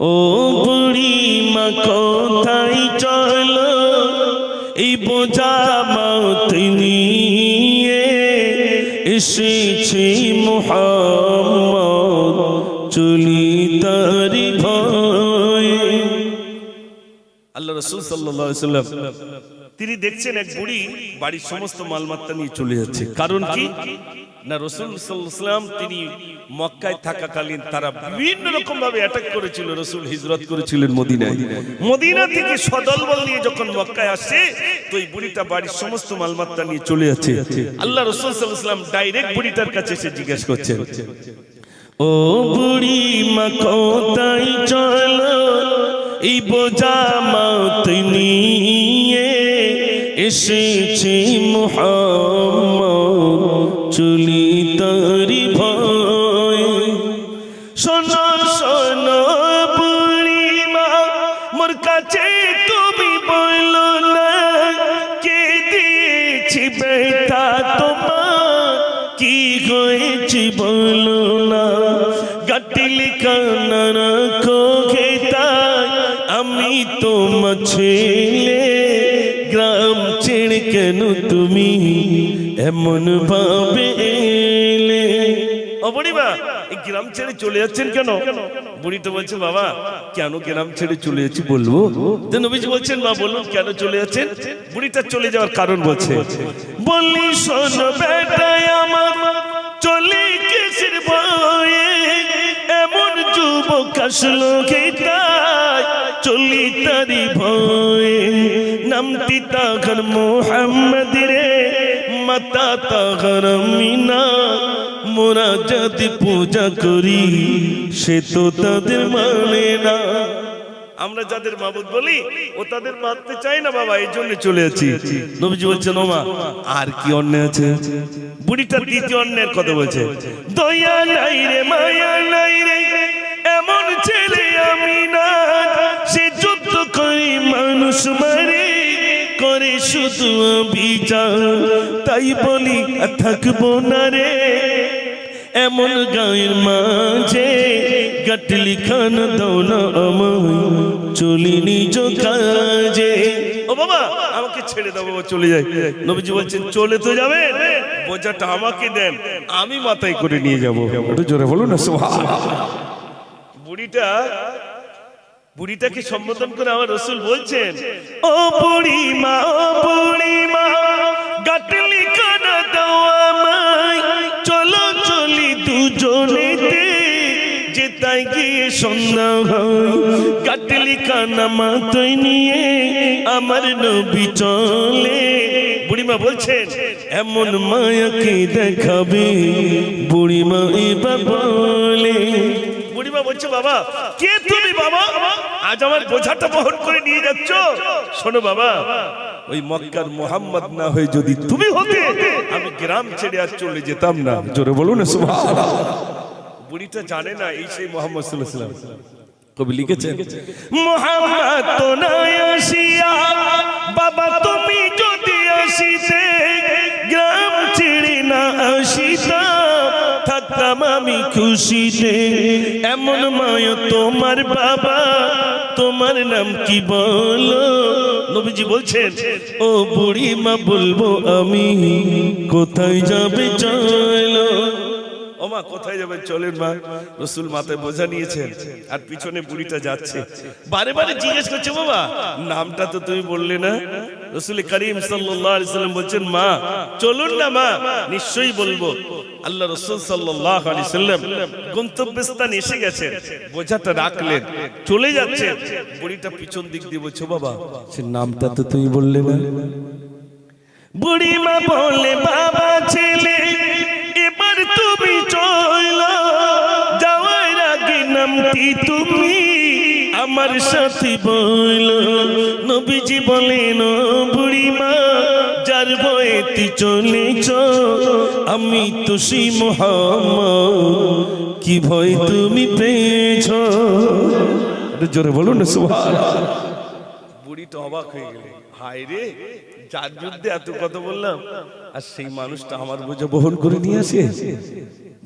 ও বুড়ি মা, কোথায় চলো? এই বোঝা মাত এসেছি মোহাম্মদ চলি তারি আল্লাহ রসুল সাল্লাহ সাল্লাম তিনি দেখছেন এক বুড়ি বাড়ির সমস্ত মালমাত্তা নিয়ে চলে যাচ্ছে। কারণ কি? না, রসুল সাল্লাম তিনি মক্কায় থাকাকালীন তারা বিভিন্ন রকম ভাবে অ্যাটাক করেছিল, রসুল হিজরত করেছিলেন মদিনায়। মদিনা থেকে সদলবল নিয়ে যখন মক্কায় আসছে তো এই বুড়িটা বাড়ির সমস্ত মালমাত্তা নিয়ে চলে যাচ্ছে। আল্লাহ রসুল সাল্লাম ডাইরেক্ট বুড়িটার কাছে এসে জিজ্ঞেস করছেন, ও বুড়ি মা কোথায় চলো, এই বোঝা মাত নিয়ে এসেছি মোহাম্মদ। চলি তারি ভয়। শোনো শোনো বুড়ি মোর কাছে তুমি বলো না। কে দিয়েছি বেটা তোমার? কি হয়েছি বলো না? গাটিলি কান্নার কোঘেতায় আমি তোমার ছেলে। গ্রাম ছেড়ে কেন তুমি এমন ভাবে এলে ও বুড়িমা, এই গ্রাম ছেড়ে চলে যাচ্ছেন কেন? বুড়ি তো বলছে, বাবা, কেন গ্রাম ছেড়ে চলে যাচ্ছি বলব? তো নবীজি বলছেন, মা, বলুন, কেন চলে যাচ্ছেন? বুড়িটা চলে যাওয়ার কারণ বলছে। বললি, শোন বেটাই আমার, চলে কিসের ভয়ে? এমন যুবক আসলো কেটাই চলি তারি ভয়ে। নামটি তাগর মোহাম্মদ রে। মাতা তাগর মিনা মোরা যদি পূজা করি, সে তো তাদের মানে না। আমরা যাদের মাবুদ বলি, ও তাদের মানতে চাই না বাবা, এই জন্য চলে যাচ্ছি নবীজি বলছেন ওমা আর কি অন্যায় আছে? বুড়িটার দ্বিতীয় অন্যায়ের কথা বলছে। দয়া নাই রে, মায়া নাই রে, এমন ছেলে আমি না। সে যুদ্ধ করে মানুষ মারে করে শুধু বিচার তাই বলি থাকব না রে। এমন গায়ের মাঝে গাটলি খান দাও না আমায় চলি নিজ কাজে। ও বাবা আমাকে ছেড়ে দাও বাবা চলে যাই। নবীজি বলছেন চলে তো যাবে বোঝাটা আমাকে দেন আমি মাথায় করে নিয়ে যাব। একটু জোরে বলুন না। বুড়িটা বুড়িটাকে সম্বোধন করে আমার রসুল বলছেন ও বুড়ি মা ও বুড়ি মা গাটলি কানা দাও আমায়। চলো চলি দুজনেতে যেতাই গিয়ে সন্ধ্যা হয়। গাটলি কানা মাথায় নিয়ে আমার নবী চলে। বুড়িমা বলছেন এমন মায়াকে দেখাবে বুড়িমা এবার বলে। বুড়িমা বলছে, বাবা, কে তুমি, বাবা? আজ আমার বোঝাটা বহন করে নিয়ে যাচ্ছ। শোনো, বাবা, ওই মক্কার মোহাম্মদ না হয়ে যদি তুমি হতে, আমি গ্রাম ছেড়ে আর চলে যেতাম না। জোরে বলুন বুড়িটা জানে না এই সেই মোহাম্মদ সাল্লাল্লাহু কবি লিখেছেন, মোহাম্মদ তো আসিয়া, বাবা তুমি যদি আসিতে, গ্রাম ছেড়ে না আসিতাম থাকতাম আমি খুশিতে। এমন মায় তোমার বাবা, তোমার নাম কি বলো? নবীজি বলছেন, ও বুড়ি মা বলব আমি কোথায় যাবে চলো ওমা কোথায় যাবেন চলেন মা। রসুল মাথায় বোঝা নিয়েছেন, আর পিছনে বুড়িটা যাচ্ছে। বারে বারে জিজ্ঞেস করছে, বাবা, নামটা তো তুমি বললে না? রসুল করিম সাল্লাম বলছেন, মা, চলুন না মা, নিশ্চয়ই বলব। আল্লাহ রসুল সাল্লাম গন্তব্যস্থান এসে বোঝাটা রাখলেন, চলে যাচ্ছে বুড়িটা পিছন দিক দিয়ে বলছো, বাবা, সে নামটা তো তুমি বললে না? বুড়িমা বলে, বাবা, ছেলে নামটি তুমি আমার সাথে বল নবীজি বলেন বুড়িমা যার বয়েতি চলেছ আমি তো সেই মোহাম্মদ। কি ভয় তুমি পেয়েছ? জোরে বলুন না সুবহানাল্লাহ। বুড়িটা অবাক হয়ে গেল হায় রে যার বিরুদ্ধে এত কথা বললাম আর সেই মানুষটা আমার বোঝা বহন করে নিয়ে আসে?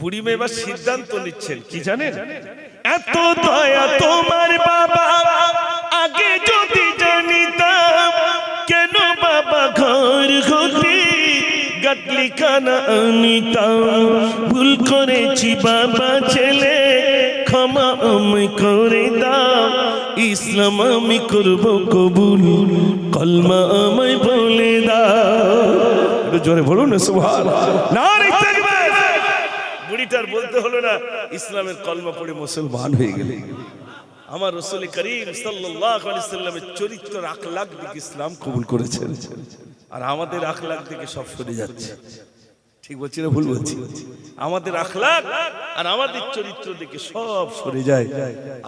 বুড়ি মেয়ে এবার সিদ্ধান্ত নিচ্ছেন কি জানেন? এত দয়া তোমার বাবা। আগে যদি জানিতাম, কেন বাবা ঘর হতে গাটলি খানা আনিতাম। ভুল করেছি বাবা ছেলে, ক্ষমা আমি করে দাও। ইসলাম আমি করব কবুল, কলমা আমায় বলে দাও। জোরে বলুন সুভাষ না রে বলতে হলো না, ইসলামের কলমা পড়ে মুসলমান হয়ে গেলে। আমার রসুল করিম সাল্লামের চরিত্র আখলাক দিকে ইসলাম কবুল করেছেন আর আমাদের আখলাক দিকে সব সরে যাচ্ছে। ঠিক বলছি না ভুল বলছি? আমাদের আখলাক আর আমাদের চরিত্র দিকে সব সরে যায়।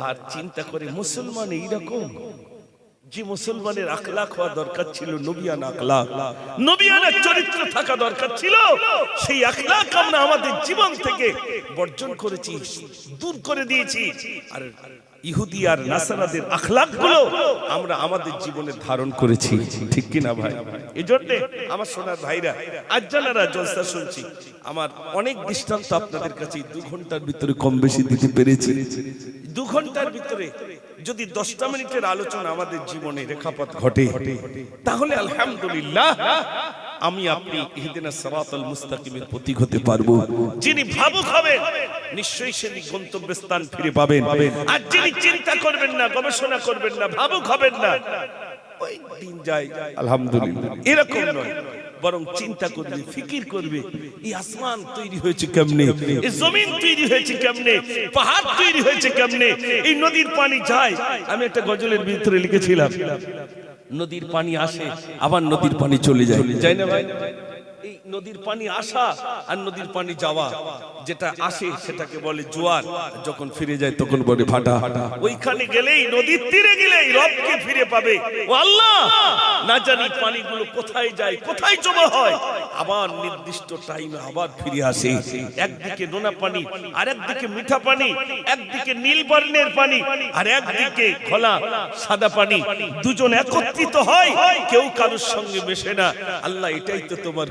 আর চিন্তা করে মুসলমান এইরকম। যে মুসলমানের আখলাক হওয়া দরকার ছিল নবিয়ান আখলাক নবিয়ানের চরিত্র থাকা দরকার ছিল। সেই আখলাক আমরা আমাদের জীবন থেকে বর্জন করেছি দূর করে দিয়েছি। আর ইহুদি আর নাসারাদের আখলাকগুলো আমরা আমাদের জীবনে ধারণ করেছি। ঠিক কি না ভাই? এই জন্য আমার সোনার ভাইরা আজ জানারা জলসা শুনছি আমার অনেক দৃষ্টান্ত আপনাদের কাছে দু ঘণ্টার ভিতরে কম বেশি দিতে পেরেছি। দু ঘণ্টার ভিতরে যদি দশটা মিনিটের আলোচনা আমাদের জীবনে রেখাপাত ঘটে তাহলে আলহামদুলিল্লাহ আমি আপনি ইহদিনা সারাতাল মুস্তাকিমের প্রতীক হতে পারব। যিনি ভাবুক হবেন নিশ্চয়ই সে গন্তব্য স্থান ফিরে পাবেন। আর যিনি চিন্তা করবেন না গবেষণা করবেন না ভাবুক হবেন না ওই দিন যায়। আলহামদুলিল্লাহ। এরকম নয়। বরং চিন্তা করবে ফিকির করবে এই আসমান তৈরি হয়েছে কেমনে? এই জমিন তৈরি হয়েছে কেমনে? পাহাড় তৈরি হয়েছে কেমনে? এই নদীর পানি যায়। আমি একটা গজলের ভিতরে লিখেছিলাম নদীর পানি আসে আবার নদীর পানি চলে যায়। যাই না ভাই? এই নদীর পানি আসা আর নদীর পানি যাওয়া, যেটা আসে সেটাকে বলে জোয়ার। যখন ফিরে যায় তখন বলে ভাটা। ওইখানে গেলেই নদীর তীরে গেলেই রবকে ফিরে পাবে। ও আল্লাহ, না জানি পানিগুলো কোথায় যায়, কোথায় জমা হয়। আবার নির্দিষ্ট টাইমে আবার ফিরে আসে। একদিকে নোনা পানি আর একদিকে মিঠা পানি, একদিকে নীল বর্ণের পানি, আর একদিকে খোলা সাদা পানি। দুজন একত্রিত হয়, কেউ কারোর সঙ্গে মেশে না। আল্লাহ, এটাই তো তোমার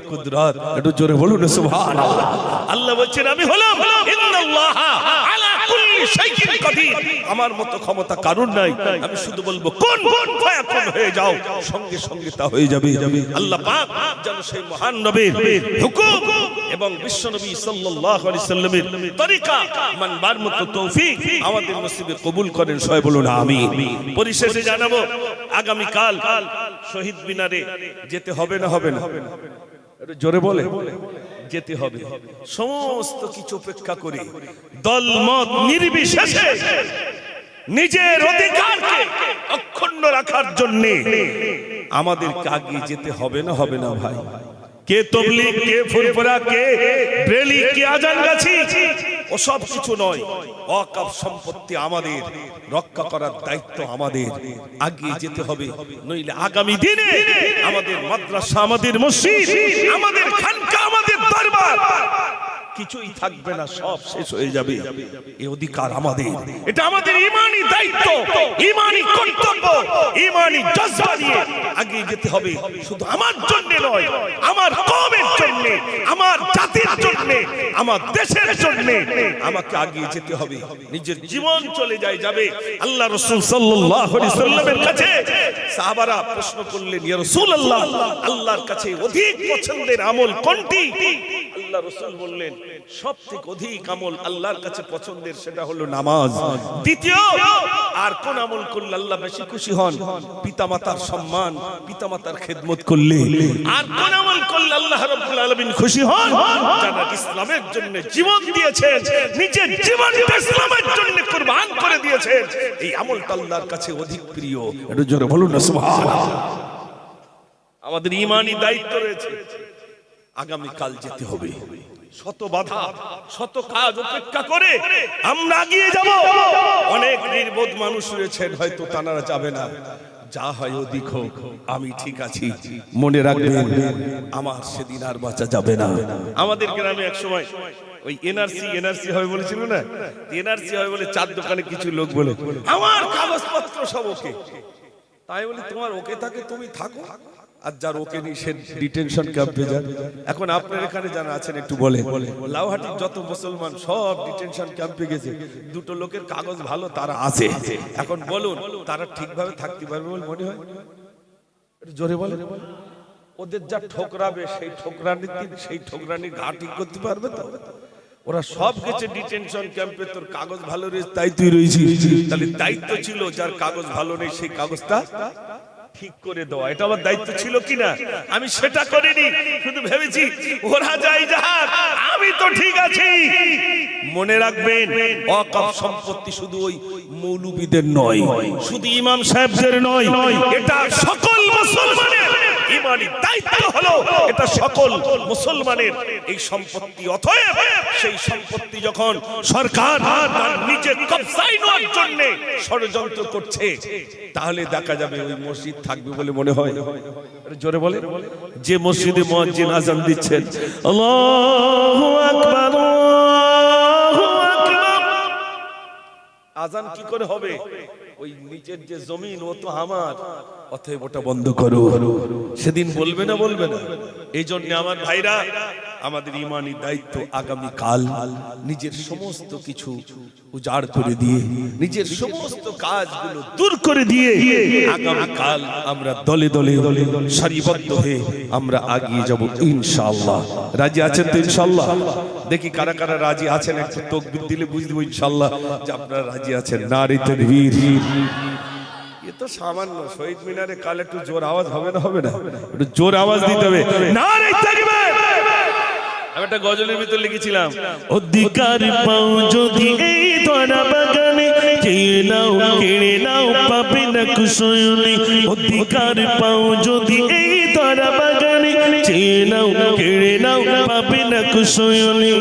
একটু জোরে বলুন, সুবহানাল্লাহ। আল্লাহ বলছেন, আমি হলাম ইন্নাল্লাহ আলা কুল্লি শাইইন কাদির। আমার মতো ক্ষমতা কারণ নাই। আমি শুধু বলব, কোন কোন হয়ে যাও? সঙ্গে সঙ্গে তা হয়ে যাবে। আল্লাহ পাক যেন সেই মহান নবীর হুকুম এবং বিশ্ব নবী সাল্লাল্লাহু আলাইহি সাল্লামের তরিকা মানবার মতো তৌফিক আমাদের নসিবে কবুল করেন। সবাই বলুন, আমিন। পরিশেষে জানাব আগামী কাল শহীদ মিনারে যেতে হবে না হবে না? জোরে বলে, যেতে হবে। সমস্ত কিছু উপেক্ষা করে। দল মত নির্বিশেষে নিজের অধিকারকে অক্ষুণ্ণ রাখার জন্য আমাদের আগিয়ে যেতে হবে না হবে না ভাই। কে তবলি কে ফুরফুরা, কে ব্রেলি, কে আজান গাছি ওসব কিছু নয়। অকাপ সম্পত্তি আমাদের, রক্ষা করার দায়িত্ব আমাদের। আগিয়ে যেতে হবে, নইলে আগামী দিনে আমাদের মাদ্রাসা, আমাদের মসজিদ, আমাদের খানকা, আমাদের দরবার কিছুই থাকবে না, সব শেষ হয়ে যাবে। এ অধিকার আমাদের। এটা আমাদের ইমানি দায়িত্ব, ইমানি কর্তব্য, ইমানি জজবা নিয়ে আগিয়ে যেতে হবে। শুধু আমার জন্য নয়, আমার কমের জন্য, আমার জাতির জন্য আমার দেশের জন্য আমাকে আগিয়ে যেতে হবে। নিজের জীবন চলে যায়, যাবে। আল্লাহ রসুল সাল্লামের কাছে সাহাবারা প্রশ্ন করলেন, ইয়া আল্লাহ আল্লাহর কাছে অধিক পছন্দের আমল কোনটি? আল্লাহ রসুল বললেন সবথেকে অধিক আমল আল্লাহর কাছে পছন্দের সেটা হলো নামাজ। দ্বিতীয় আর কোন আমল করলে আল্লাহ বেশি খুশি হন? পিতামাতার সম্মান পিতামাতার খেদমত করলে। আর কোন আমল করলে আল্লাহ রাব্বুল আলামিন খুশি হন? যারা ইসলামের জন্য জীবন দিয়েছেন নিজের জীবন ইসলামের জন্য কুরবান করে দিয়েছেন এই আমলটা আল্লাহর কাছে অধিক প্রিয়। একটু জোরে বলুন না সুবহানাল্লাহ। আমাদের ইমানি দায়িত্ব রয়েছে। আগামী কাল যেতে হবে। শত বাধা শত কাজ উপেক্ষা করে আমরা এগিয়ে যাব। অনেক নির্বোধ মানুষ রয়েছেন হয়তো তানারা যাবে না। যা হয় অধিক হোক আমি ঠিক আছি। মনে রাখবেন আমার সেদিন আর বাঁচা যাবে না। আমাদের গ্রামে এক সময় ওই এনআরসি এনআরসি হবে বলেছিল না? এনআরসি হবে বলে চার দোকানে কিছু লোক বলে আমার কাগজপত্র সব ওকে। তাই বলি তোমার ওকে থাকে, তুমি থাকো। আর যার ওকে নেই সে ডিটেনশন ক্যাম্পে যান এখন আপনার এখানে যারা আছেন, একটু বলে। লাউহাটির যত মুসলমান সব ডিটেনশন ক্যাম্পে গেছে। দুটো লোকের কাগজ ভালো, তারা আছে। এখন বলুন, তারা ঠিকভাবে থাকতে পারবে বলে মনে হয়? জোরে বলে ওদের যা ঠোকরাবে, সেই ঠোকরানির সেই ঠোকরানির ঘা ঠিক করতে পারবে তো? ওরা সব গেছে ডিটেনশন ক্যাম্পে তোর কাগজ ভালো রয়েছে। তাই তুই রয়েছিস তাহলে দায়িত্ব ছিল যার কাগজ ভালো নেই সেই কাগজটা ঠিক করে দেওয়া। এটা আমার দায়িত্ব ছিল কিনা? আমি সেটা করিনি শুধু ভেবেছি ওরা যাই যাক আমি তো ঠিক আছি। মনে রাখবেন অকাপ সম্পত্তি শুধু ওই মৌলবীদের নয় শুধু ইমাম সাহেবদের নয় এটা সকল মুসলমানের ইমানি দায়িত্ব হলো। এটা সকল মুসলমানের এই সম্পত্তি। সেই সম্পত্তি যখন সরকার তার জন্য ষড়যন্ত্র করছে, তাহলে দেখা যাবে ওই মসজিদ থাকবে বলে মনে হয়। জোরে বলে। যে মসজিদে মুয়াজ্জিন আজান দিচ্ছেন আজান কি করে হবে? ওই নিচের যে জমিন, ও তো আমার। অতএব ওটা বন্ধ করো। সেদিন বলবে না বলবে না। এই জন্য আমার ভাইরা, আমাদের ইমানি দায়িত্ব আগামী কাল নিজের সমস্ত কিছু উজাড় করে দিয়ে, নিজের সমস্ত কাজগুলো দূর করে দিয়ে আগামী কাল আমরা দলে দলে দলে সারিবদ্ধ হয়ে আমরা আগিয়ে যাব ইনশাআল্লাহ। রাজি আছেন তো ইনশাআল্লাহ? দেখি কারা কারা রাজি আছেন একটু তকবির দিলে বুঝতে দেবো ইনশাআল্লাহ যে আপনারা রাজি আছেন। নারী তকবীর। এ তো সামান্য শহীদ মিনারে কাল একটু জোর আওয়াজ হবে না? হবে না। একটু জোর আওয়াজ দিতে হবে। নারী তকবীর! আমি একটা গজলের ভিতর লিখেছিলাম। অধিকার পাও যদি এই ধরা বাগানে চেয়ে নাও কেড়ে নাও পাবে না কুশয়নে অধিকার পাও যদি এই ধরা বাগানে চেয়ে কেড়ে নাও পাবে না কুশয়নে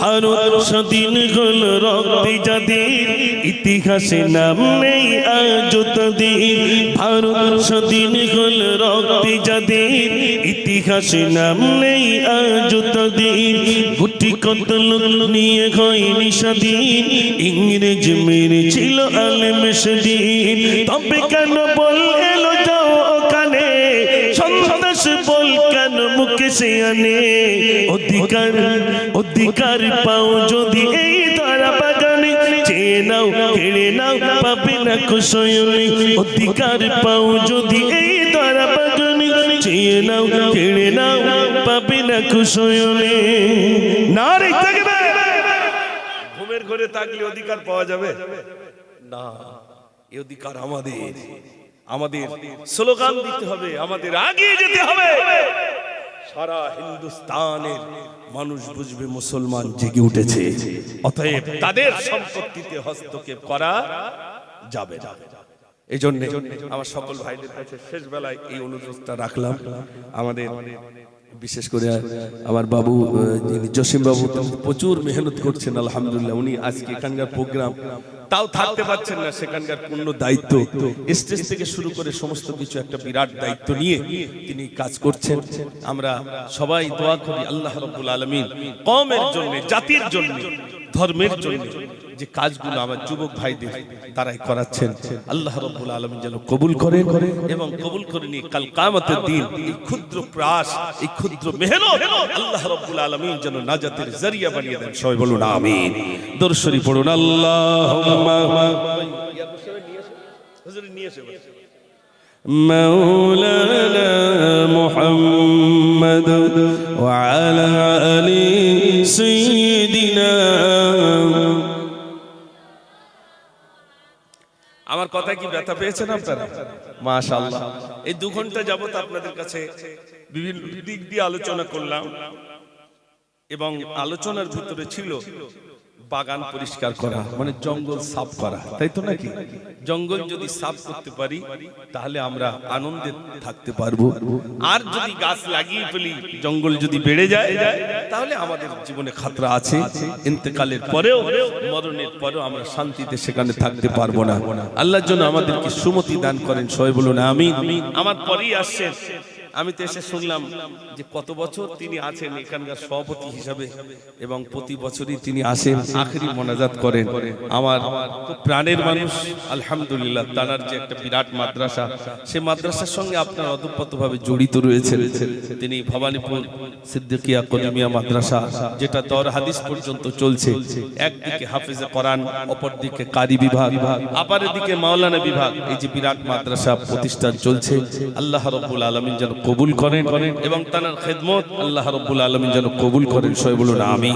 ভারত স্বাধীন হল রক্তে যাদের ইতিহাসে নাম নেই আজ তাদের ভারত স্বাধীন হল রক্তে যাদের ইতিহাসে নাম নেই আজ তাদের গুটি কত নিয়ে হয়নি স্বাধীন ইংরেজ মেরেছিল আলেম সেদিন তবে কেন বল এলো মুখে সে অধিকার অধিকার পাও যদি এই তারা বাগানে চেয়ে নাও কেড়ে নাও পাবে না কুশয়নে অধিকার পাও যদি এই তারা বাগানে চেয়ে নাও কেড়ে নাও পাবে না কুশয়নে নারী থাকবে ঘুমের ঘরে থাকলে অধিকার পাওয়া যাবে? না এই অধিকার আমাদের। আমাদের স্লোগান দিতে হবে, আমাদের আগিয়ে যেতে হবে। সারা হিন্দুস্তানের মানুষ বুঝবে মুসলমান জেগে উঠেছে। অতএব তাদের সম্পত্তিতে হস্তক্ষেপ করা যাবে না। এই জন্য আমার সকল ভাইদের কাছে শেষ বেলায় এই অনুরোধটা রাখলাম। আমাদের বিশেষ করে আমার বাবু জসিম বাবু প্রচুর মেহনত করছেন, আলহামদুলিল্লাহ। উনি আজকে এখানকার প্রোগ্রাম তাও থাকতে পারছেন না সেখানকার পূর্ণ দায়িত্ব। স্টেজ থেকে শুরু করে সমস্ত কিছু একটা বিরাট দায়িত্ব নিয়ে তিনি কাজ করছেন। আমরা সবাই দোয়া করি আল্লাহ রব্বুল আলমিন কমের জন্য, জাতির জন্য, ধর্মের জন্য। যে কাজগুলো আমার যুবক ভাইদের তারাই করাচ্ছেন আল্লাহ রব্বুল আলমিন যেন কবুল করেন এবং কবুল করে নিয়ে কাল কামতের দিন এই ক্ষুদ্র প্রয়াস এই ক্ষুদ্র মেহনত আল্লাহ রব্বুল আলমিন যেন নাজাতের জরিয়া বানিয়ে দেন সবাই বলুন আমিন দর্শনী পড়ুন আল্লাহ مولانا محمد وعلى آل سيدنا আমার কথা কি ব্যথা পেয়েছেন আপনারা? মাশাআল্লাহ। এই দু ঘণ্টা যাবত আপনাদের কাছে বিভিন্ন দিক দিয়ে আলোচনা করলাম এবং আলোচনার ভিতরে ছিল বাগান পরিষ্কার করা মানে জঙ্গল সাফ করা, তাই তো নাকি? জঙ্গল যদি সাফ করতে পারি, তাহলে আমরা আনন্দে থাকতে পারব। আর যদি গাছ লাগিয়ে ফেলি, জঙ্গল যদি বেড়ে যায়, তাহলে আমাদের জীবনে খাতরা আছে। ইন্তেকালের পরেও, মরণের পরেও আমরা শান্তিতে সেখানে থাকতে পারব না। আল্লাহর জন্য আমাদেরকে সুমতি দান করেন, সবাই বলুন আমি আমার পরেই আসছেন আমি তো এসে শুনলাম যে কত বছর তিনি আছেন এখানকার সভাপতি হিসাবে এবং প্রতি বছরই তিনি আসেন আখেরি মোনাজাত করেন। আমার প্রাণের মানুষ আলহামদুলিল্লাহ তানার যে একটা বিরাট মাদ্রাসা সে মাদ্রাসার সঙ্গে আপনার অদূরপতভাবে জড়িত রয়েছেন। তিনি ভবানীপুর সিদ্দিকিয়া কলিমিয়া মাদ্রাসা যেটা দর হাদিস পর্যন্ত চলছে। একদিকে হাফিজে কোরআন অপরদিকে কারি বিভাগ। আপারের দিকে মাওলানা বিভাগ। এই যে বিরাট মাদ্রাসা প্রতিষ্ঠান চলছে। আল্লাহ রব্বুল আলমিন যেন কবুল করেন এবং তার খেদমত আল্লাহ রব্বুল আলমিন যেন কবুল করেন। সবাই বলুন আমি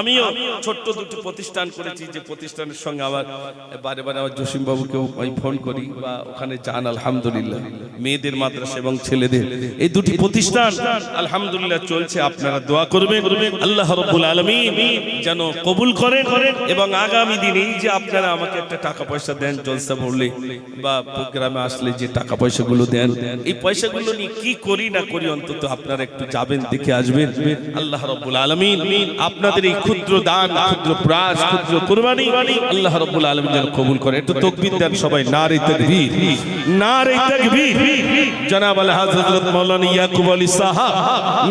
আমিও ছোট্ট দুটি প্রতিষ্ঠান করেছি, যে প্রতিষ্ঠানের সঙ্গে আবার বারে বারে আমার জসিম বাবুকেও আমি ফোন করি বা ওখানে যান, আলহামদুলিল্লাহ। মেয়েদের মাদ্রাসা এবং ছেলেদের। এই দুটি প্রতিষ্ঠান, আলহামদুলিল্লাহ, চলছে। আপনারা দোয়া করবেন, আল্লাহ রব্বুল আলমিন যেন কবুল করেন এবং আগামী দিনে এই যে আপনারা আমাকে একটা টাকা পয়সা দেন, জলসা পড়লে বা প্রোগ্রামে আসলে যে টাকা পয়সাগুলো দেন, এই পয়সাগুলো নিয়ে কি করি না করি, অন্তত আপনারা একটু যাবেন, দেখে আসবেন। আল্লাহ রব্বুল আলমিন আপনাদের এই ক্ষুদ্র দান, ক্ষুদ্র প্রাস, ক্ষুদ্র কুরবানি আল্লাহ রব্বুল আলমিন যেন কবুল করে একটু তকবির দেন সবাই, নারে তাকবীর নারে তাকবীর। জনাব আল হযরত মাওলানা ইয়াকুব আলী সাহাব,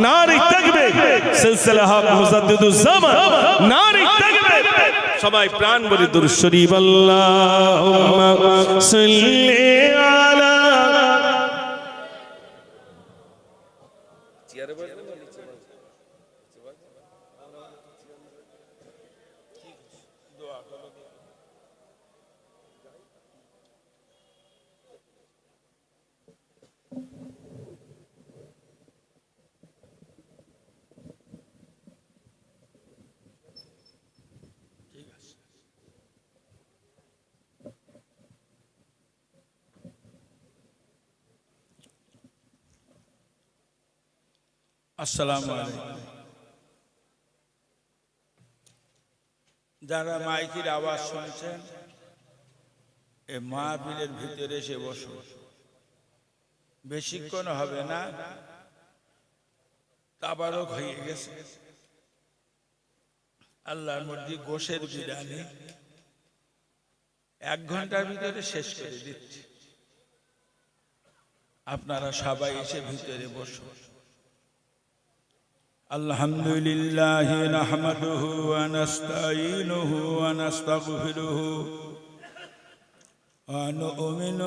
নারে তাকবীর। সিলসিলা হক মুজাদ্দিদুজ জামান নারে তাকবীর। সবাই প্রাণ বলে দুরূদ শরীফ, আল্লাহুম্মা সাল্লি আলা আসসালামু যারা মাইকির আওয়াজ শুনছেন, এ মাহফিলের ভিতরে এসে বসুন বেশিক্ষণ হবে না, তাবারক হয়ে গেছে। আল্লাহর মধ্যে গোশের বিরিয়ানি এক ঘণ্টার ভিতরে শেষ করে দিচ্ছে। আপনারা সবাই এসে ভিতরে বসুন الحمد لله نحمده ونستعينه ونستغفره ونؤمن